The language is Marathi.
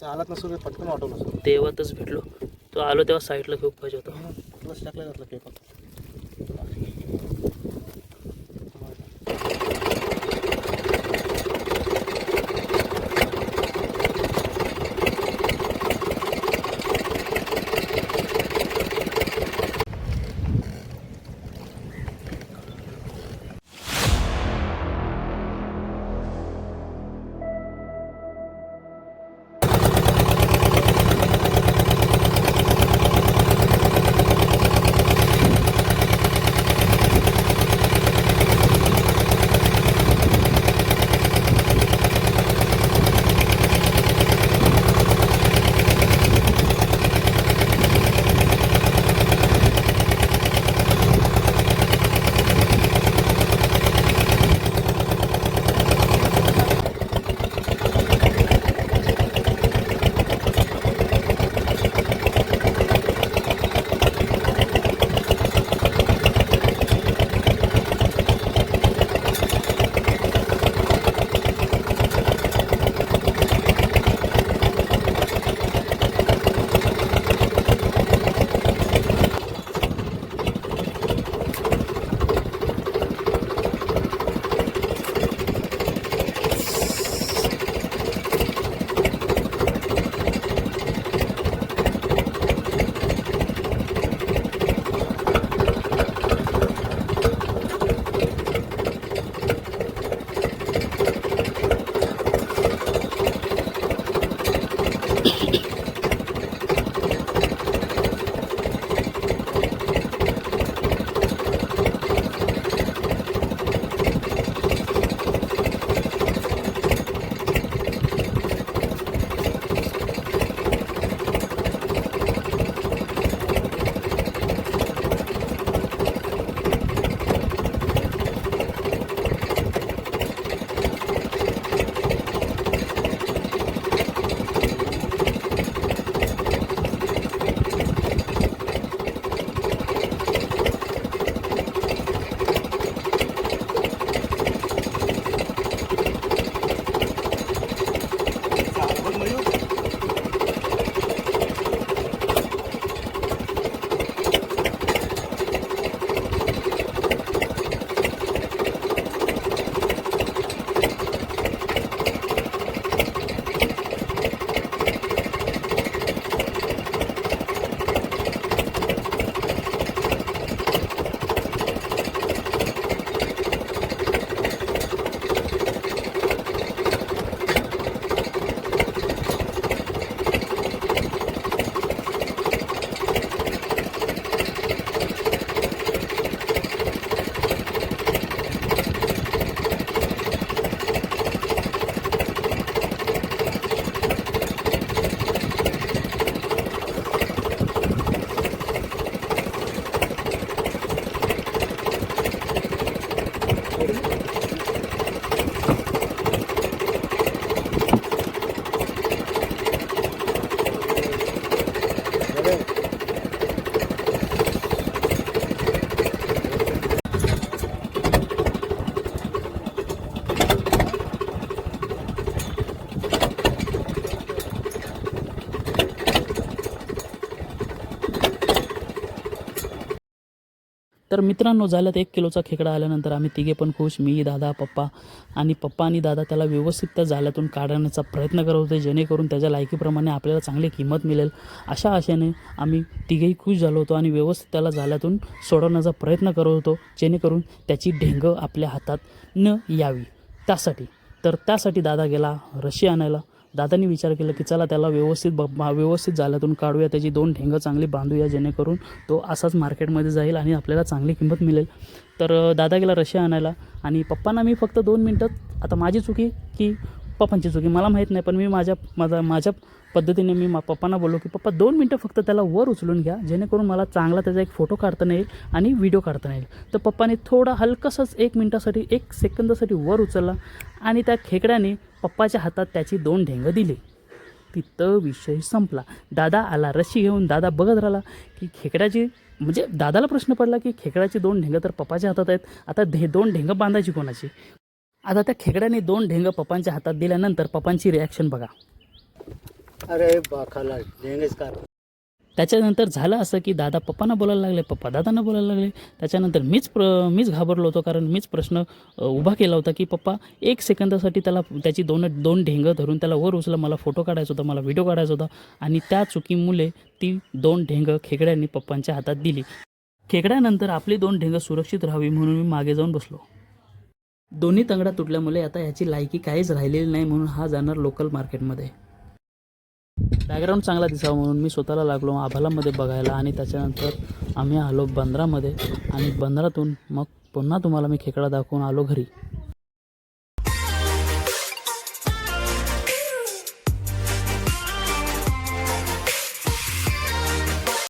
चालत नसतो ते पटकन वाटवलं. नसतो तेव्हाच भेटलो. तो आलो तेव्हा साईडला घेऊ पाहिजे होता. प्लस टाकलं जातलं केक तर मित्रांनो झाल्यात एक किलोचा खेकडा आल्यानंतर आम्ही तिघे पण खुश. मी दादा पप्पा आणि पप्पा आणि दादा त्याला व्यवस्थित त्या जाल्यातून काढण्याचा प्रयत्न करत होते जेणेकरून त्याच्या लायकीप्रमाणे आपल्याला चांगली किंमत मिळेल. अशा आशेने आम्ही तिघेही खुश झालो होतो आणि व्यवस्थित त्याला जाल्यातून सोडवण्याचा प्रयत्न करत होतो जेणेकरून त्याची ढेंग आपल्या हातात न यावी. त्यासाठी तर त्यासाठी दादा गेला रशी आणायला. दादानी विचार केला की चला त्याला व्यवस्थित ब बा- व्यवस्थित जाल्यातून काढूया त्याची दोन ठेंगं चांगली बांधूया जेणेकरून तो असाच मार्केटमध्ये जाईल आणि आपल्याला चांगली किंमत मिळेल. तर दादा गेला रशिया आणायला आणि पप्पांना मी फक्त दोन मिनटात आता माझी चुकी की पप्पांची चुकी मला माहीत नाही पण मी माझ्या माझा माझ्या पद्धतीने मी मा पप्पांना बोललो की पप्पा दोन मिनटं फक्त त्याला वर उचलून घ्या जेणेकरून मला चांगला त्याचा एक फोटो काढता येईल आणि व्हिडिओ काढता येईल. तर पप्पाने थोडा हलकंसंच एक मिनटासाठी एक सेकंदासाठी वर उचलला आणि त्या खेकड्याने पप्पाच्या हातात त्याची दोन ढेंगं दिली. तिथं विषय संपला. दादा आला रशी घेऊन दादा बघत राहिला की खेकड्याची म्हणजे दादाला प्रश्न पडला की खेकड्याची दोन ढेंगं तर पप्पाच्या हातात आहेत. आता धे दोन ढेंगं बांधायची कोणाची? आता त्या खेकड्याने दोन ढेंगं पप्पांच्या हातात दिल्यानंतर पप्पांची रिॲक्शन बघा. अरे बाखाला ढेंगेच का त्याच्यानंतर झालं असं की दादा पप्पांना बोलायला लागले पप्पा दादांना बोलायला लागले. त्याच्यानंतर मीच प्र मीच घाबरलो होतो कारण मीच प्रश्न उभा केला होता की पप्पा एक सेकंदासाठी त्याला त्याची दोन दोन ढेंगं धरून त्याला वर उचला मला फोटो काढायचा होता मला व्हिडिओ काढायचा होता. आणि त्या चुकीमुळे ती दोन ढेंगं खेकड्यांनी पप्पांच्या हातात दिली. खेकड्यानंतर आपली दोन ढेंगं सुरक्षित राहावी म्हणून मी मागे जाऊन बसलो. दोन्ही तंगडा तुटल्यामुळे आता ह्याची लायकी काहीच राहिलेली नाही म्हणून हा जाणार लोकल मार्केटमध्ये बॅकग्राऊंड चांगला दिसावा म्हणून मी स्वतःला लागलो आभालामध्ये बघायला आणि त्याच्यानंतर आम्ही आलो बंदरामध्ये आणि बंदरातून मग पुन्हा तुम्हाला मी खेकडा दाखवून आलो घरी.